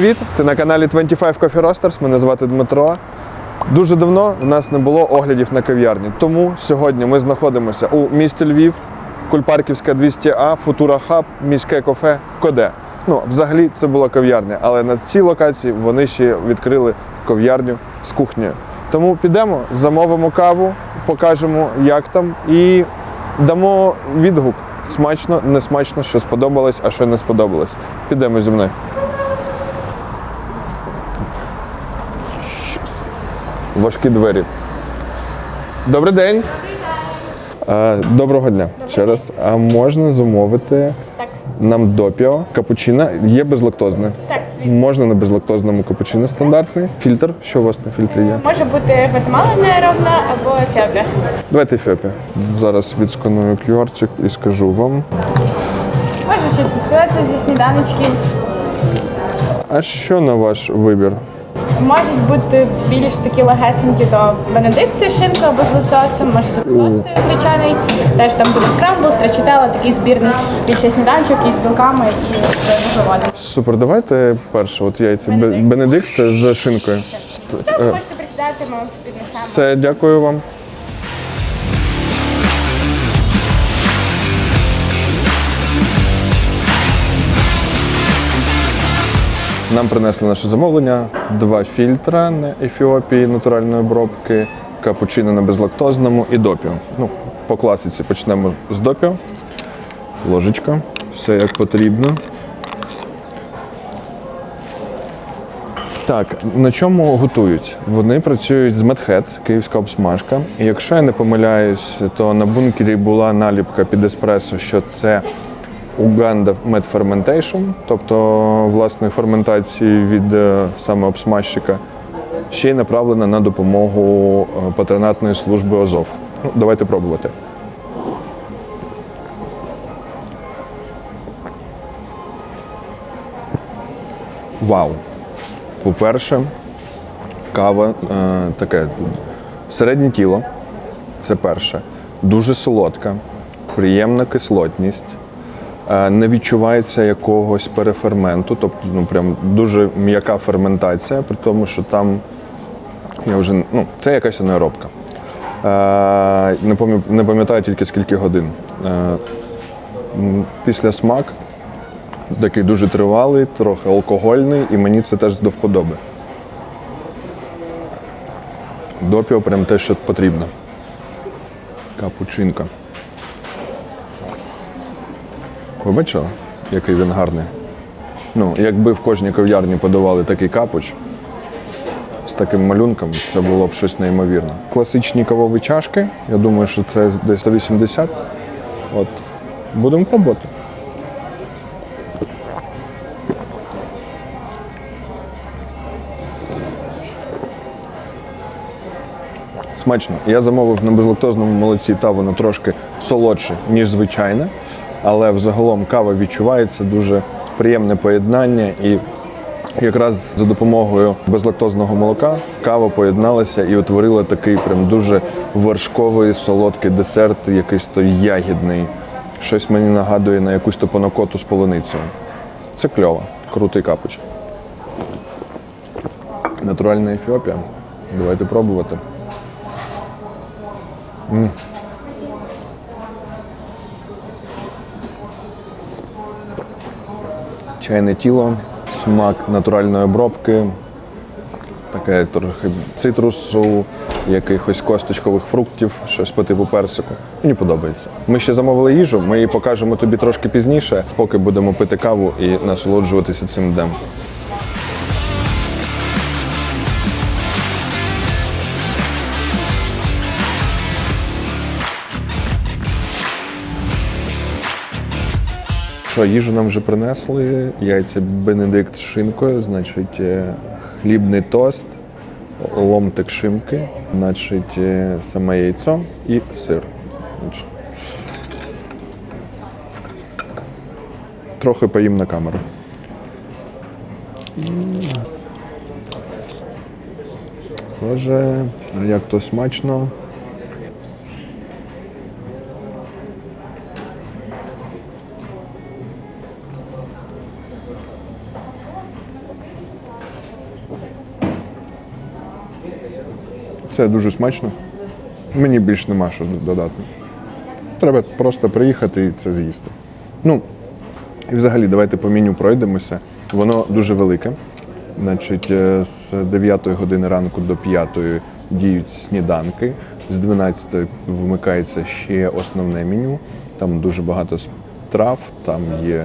Привіт! Ти на каналі 25 Coffee Roasters. Мене звати Дмитро. Дуже давно в нас не було оглядів на кав'ярні. Тому сьогодні ми знаходимося у місті Львів, Кульпарківська 200А, Футура Хаб, міське кафе Коде. Ну, взагалі це була кав'ярня, але на цій локації вони ще відкрили кав'ярню з кухнею. Тому підемо, замовимо каву, покажемо, як там, і дамо відгук. Смачно, не смачно, що сподобалось, а що не сподобалось. Підемо зі мною. Важкі двері. Добрий день. Е, Доброго дня. Ще раз. А можна замовити Так. нам допіо, капучино, є безлактозне. Так, звісно. Можна на безлактозному капучино стандартний. Фільтр. Що у вас на фільтрі є? Може бути Гватемала неровна або Ефіопія. Давайте Ефіопія. Зараз відсканую QR-чик і скажу вам. Може щось підсказати зі сніданочків. А що на ваш вибір? Можуть бути більш такі легесенькі, то бенедикти, шинка або з лососем, може бути тости гречаний. Теж там буде скрамбл, страчителла, такий збірний більше сніданчик із білками і з вуглеводами. Супер, давайте перше. От яйця Бенедикт, Бенедикт з шинкою. Так, ви можете присідати, ми вам все піднесемо. Все, дякую вам. Нам принесли наше замовлення: два фільтра на Ефіопії натуральної обробки, капучино на безлактозному і допіо. Ну, по класиці почнемо з допіо. Ложечка, все як потрібно. Так, на чому готують? Вони працюють з Медхец, київська обсмажка. І якщо я не помиляюсь, то на бункері була наліпка під еспресо, що це Med Fermentation, тобто власної ферментації від е, саме обсмажчика, ще й направлена на допомогу е, патронатної служби ОЗОВ. Ну, давайте пробувати. Вау! По-перше, кава е, таке середнє тіло. Це перше. Дуже солодка, приємна кислотність. Е, не відчувається якогось переферменту, тобто ну, прям дуже м'яка ферментація, при тому, що там я вже, ну, це якась анаеробка. Е, не, пам'ятаю тільки скільки годин. Е, після смак такий дуже тривалий, трохи алкогольний, і мені це теж до вподоби. Допіо прям те, що потрібно. Капучинка. Ви бачили, який він гарний? Ну, якби в кожній кав'ярні подавали такий капуч з таким малюнком, це було б щось неймовірне. Класичні кавові чашки, я думаю, що це десь 180. От. Будемо пробувати. Смачно. Я замовив на безлактозному молоці, та воно трошки солодше, ніж звичайне. Але взагалом кава відчувається дуже приємне поєднання і якраз за допомогою безлактозного молока кава поєдналася і утворила такий прям дуже вершковий солодкий десерт, якийсь то ягідний. Щось мені нагадує на якусь то панакоту з полуницею. Це кльово, крутий капуч. Натуральна Ефіопія. Давайте пробувати. Чайне тіло, смак натуральної обробки, таке трохи цитрусу, якихось косточкових фруктів, щось по типу персику. Мені подобається. Ми ще замовили їжу, ми її покажемо тобі трошки пізніше, поки будемо пити каву і насолоджуватися цим днем. Що, їжу нам вже принесли. Яйця Бенедикт з шинкою, значить, е, хлібний тост, ломтик шинки, значить, е, саме яйцо і сир. Трохи поїм на камеру. Боже, як то смачно. Все дуже смачно. Мені більш нема що додати. Треба просто приїхати і це з'їсти. Ну, і взагалі, давайте по меню пройдемося. Воно дуже велике. Значить, е, з 9 години ранку до 5 діють сніданки, з 12 вмикається ще основне меню. Там дуже багато страв, там є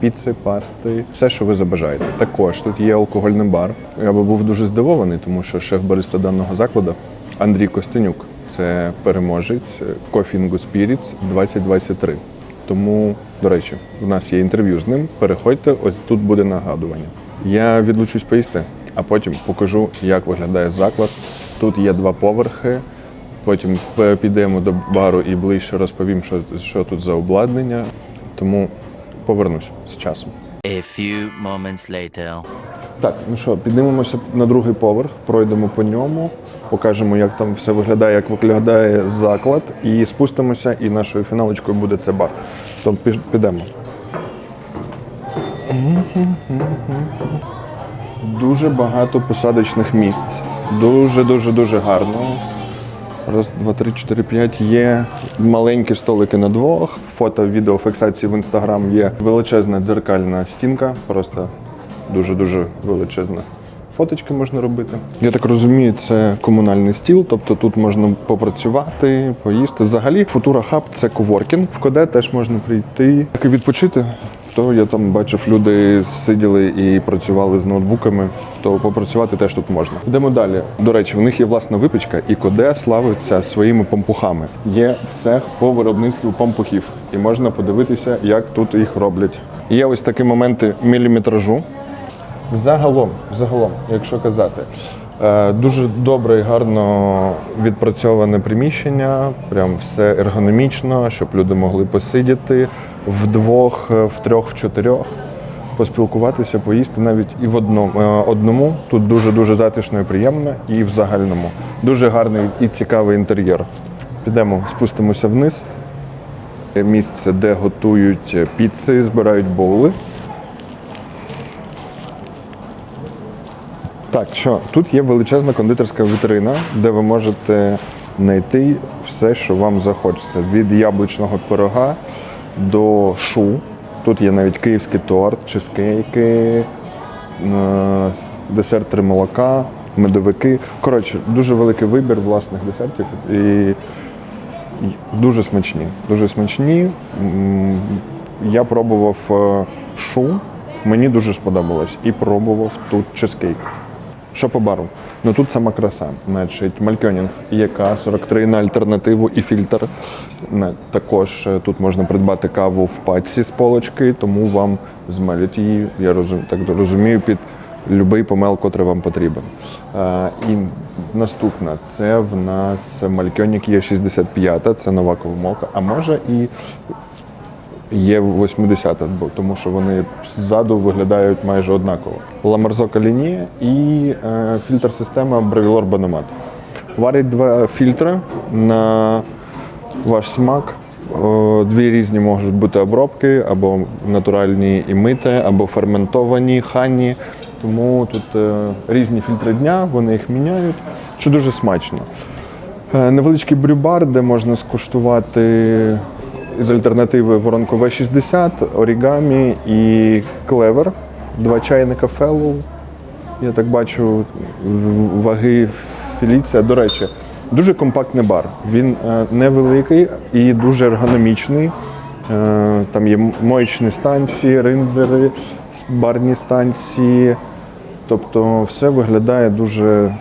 піци, пасти, все, що ви забажаєте. Також тут є алкогольний бар. Я би був дуже здивований, тому що шеф-бариста даного закладу Андрій Костенюк. Це переможець Good Spirits 2023. Тому, до речі, у нас є інтерв'ю з ним. Переходьте, ось тут буде нагадування. Я відлучусь поїсти, а потім покажу, як виглядає заклад. Тут є два поверхи. Потім підемо до бару і ближче розповім, що, що тут за обладнання. Тому повернусь з часом. A few moments later. Так, ну що, піднімемося на другий поверх, пройдемо по ньому, покажемо, як там все виглядає, як виглядає заклад, і спустимося, і нашою фіналочкою буде це бар. То підемо. Дуже багато посадочних місць. Дуже, дуже, гарно. Раз, два, три, чотири, п'ять. Є маленькі столики на двох. Фото, відеофіксації в інстаграм є величезна дзеркальна стінка, просто дуже-дуже величезна. Фоточки можна робити. Я так розумію, це комунальний стіл, тобто тут можна попрацювати, поїсти. Взагалі, Футура Хаб це коворкінг, в коде теж можна прийти так і відпочити. То я там бачив, люди сиділи і працювали з ноутбуками, то попрацювати теж тут можна. Йдемо далі. До речі, в них є власна випічка, і Коде славиться своїми пампухами. Є цех по виробництву пампухів, і можна подивитися, як тут їх роблять. Є ось такі моменти міліметражу. Загалом, загалом, якщо казати, е, дуже добре і гарно відпрацьоване приміщення, прям все ергономічно, щоб люди могли посидіти вдвох, е, в трьох, в чотирьох, поспілкуватися, поїсти навіть і в одному. е, одному. Тут дуже дуже затишно і приємно, і в загальному. Дуже гарний і цікавий інтер'єр. Підемо, спустимося вниз. Місце, де готують піци, збирають боули. Так, що тут є величезна кондитерська вітрина, де ви можете знайти все, що вам захочеться. Від яблучного пирога до шу. Тут є навіть київський торт, чизкейки, е, десерт три молока, медовики. Коротше, дуже великий вибір власних десертів і дуже смачні. Дуже смачні. Я пробував е, шу, мені дуже сподобалось. І пробував тут чизкейк. Що по бару? Ну тут сама краса. Значить, Малькьонінг ЄК 43 на альтернативу і фільтр. Також е, тут можна придбати каву в пачці з полочки, тому вам змелять її, я розумію, так розумію, під будь-який помел, котрий вам потрібен. Е, і наступна це в нас Малькьонік є 65 це нова кавомолка, а може і є 80 бо тому що вони ззаду виглядають майже однаково. Ламарзо Каліні і е, фільтр-система Bravilor Bonomat. Варять два фільтри на ваш смак. Дві різні можуть бути обробки, або натуральні і мите, або ферментовані, ханні. Тому тут е, різні фільтри дня, вони їх міняють, що дуже смачно. Е, Невеличкий брюбар, де можна скуштувати з альтернативи воронку В60, орігамі і клевер. Два чайника феллоу. Я так бачу ваги Феліція. До речі, дуже компактний бар. Він е, невеликий і дуже ергономічний. Е, Там є моєчні станції, ринзери, барні станції. Тобто все виглядає дуже,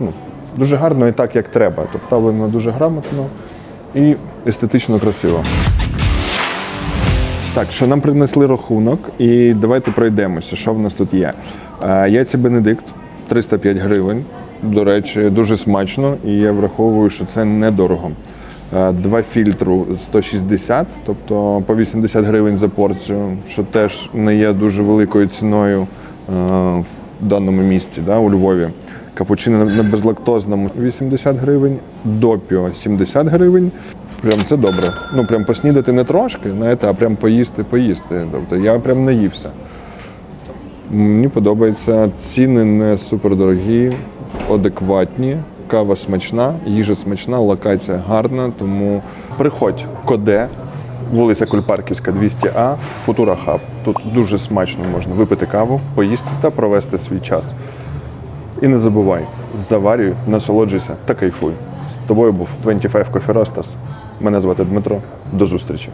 ну, дуже гарно і так, як треба. Тобто ставлено дуже грамотно і естетично красиво. Так, що нам принесли рахунок, і давайте пройдемося, що в нас тут є. Е, Яйця Бенедикт 305 гривень. До речі, дуже смачно, і я враховую, що це недорого. Е, Два фільтру 160, тобто по 80 гривень за порцію, що теж не є дуже великою ціною е, даному місті, да, у Львові. Капучино на безлактозному 80 гривень, допіо 70 гривень. Прям це добре. Ну прям поснідати не трошки, знаєте, а прям поїсти, поїсти. Тобто я прям наївся. Мені подобається. Ціни не супердорогі, адекватні. кава смачна, їжа смачна, локація гарна, тому приходь коде, вулиця Кульпарківська, 200А, Футура Хаб. Тут дуже смачно можна випити каву, поїсти та провести свій час. І не забувай, заварюй, насолоджуйся та кайфуй. З тобою був 25 Coffee Roasters. Мене звати Дмитро. До зустрічі.